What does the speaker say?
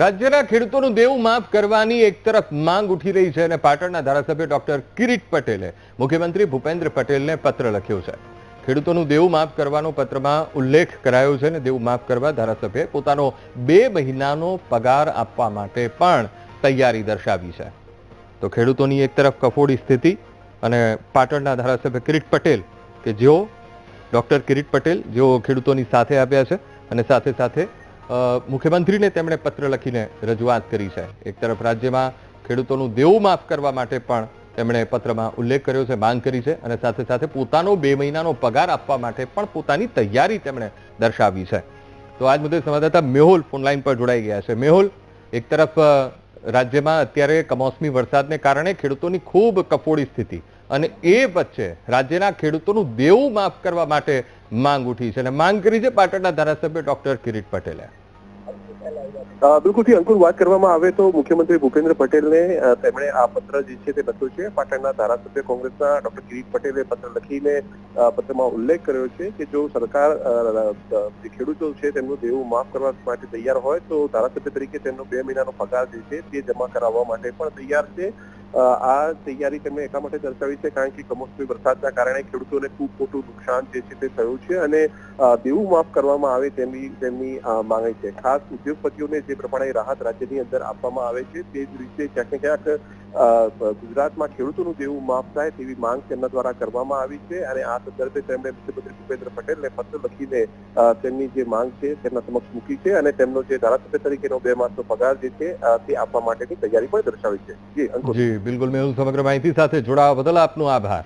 રાજ્યના ખેડૂતોનું દેવું માફ કરવાની એક તરફ માંગ ઉઠી રહી છે અને પાટણના ધારાસભ્ય ડોક્ટર કિરીટ પટેલે, મુખ્યમંત્રી ભૂપેન્દ્ર પટેલને પત્ર લખ્યો છે. ખેડૂતોનું દેવું માફ કરવાનો પત્રમાં ઉલ્લેખ કરાયો છે અને દેવું માફ કરવા ધારાસભ્યએ પોતાનો બે મહિનાનો પગાર આપવા માટે પણ તૈયારી દર્શાવી છે. તો ખેડૂતોની એક તરફ કફોડી સ્થિતિ અને પાટણના ધારાસભ્ય કિરીટ પટેલ કે જેઓ ડોક્ટર કિરીટ પટેલ જેઓ ખેડૂતોની સાથે આવ્યા છે અને સાથે સાથે મુખ્યમંત્રીને તેમણે પત્ર લખીને રજૂઆત કરી છે. એક તરફ રાજ્યમાં ખેડૂતોનું દેવું માફ કરવા માટે પણ તેમણે પત્રમાં ઉલ્લેખ કર્યો છે, માંગ કરી છે અને સાથે સાથે પોતાનો બે મહિનાનો પગાર આપવા માટે પણ પોતાની તૈયારી તેમણે દર્શાવી છે. તો આજ મુદ્દે સંવાદદાતા મેહુલ ફોનલાઈન પર જોડાઈ ગયા છે. મેહુલ, એક તરફ રાજ્યમાં અત્યારે કમોસમી વરસાદને કારણે ખેડૂતોની ખૂબ કફોડી સ્થિતિ અને એ વચ્ચે રાજ્યના ખેડૂતોનું દેવું માફ કરવા માટે માંગ ઉઠી છે અને માંગ કરી છે પાટણના ધારાસભ્ય ડોક્ટર કિરીટ પટેલે. બિલકુલથી અંકુર વાત કરવામાં આવે તો મુખ્યમંત્રી ભૂપેન્દ્ર પટેલને તેમણે આ પત્ર જે છે તે લખ્યો છે. પાટણના ધારાસભ્ય કોંગ્રેસના ડોક્ટર કિરીટ પટેલે પત્ર લખીને પત્રમાં ઉલ્લેખ કર્યો છે કે જો સરકાર ખેડૂતો છે તેમનું દેવું માફ કરવા માટે તૈયાર હોય તો ધારાસભ્ય તરીકે તેમનો બે મહિનાનો પગાર જે છે તે જમા કરાવવા માટે પણ તૈયાર છે. આ તૈયારી તેમણે એટલા માટે દર્શાવી છે, કારણ કે કમોસમી વરસાદના કારણે ખેડૂતોને ખૂબ મોટું નુકસાન જે છે તે થયું છે અને દેવું માફ કરવામાં આવે તેમની તેમની માંગણી છે. ખાસ ઉદ્યોગપતિઓને જે પ્રમાણે રાહત રાજ્યની અંદર આપવામાં આવે છે તે જ રીતે ક્યાંક ને ક્યાંક ગુજરાતમાં ખેડૂતોનું દેવું માફ થાય તેવી માંગ તેમના દ્વારા કરવામાં આવી છે અને આ સંદર્ભે તેમણે મુખ્યમંત્રી ભૂપેન્દ્ર પટેલને પત્ર લખીને તેમની જે માંગ છે તેમના સમક્ષ મૂકી છે અને તેમનો જે ધારાસભ્ય તરીકેનો બે માસનો પગાર જે છે તે આપવા માટેની તૈયારી પણ દર્શાવી છે. જી અંકુર બિલકુલ મેહુલ સમગ્ર માહિતી સાથે જોડાવા બદલ આપનો આભાર.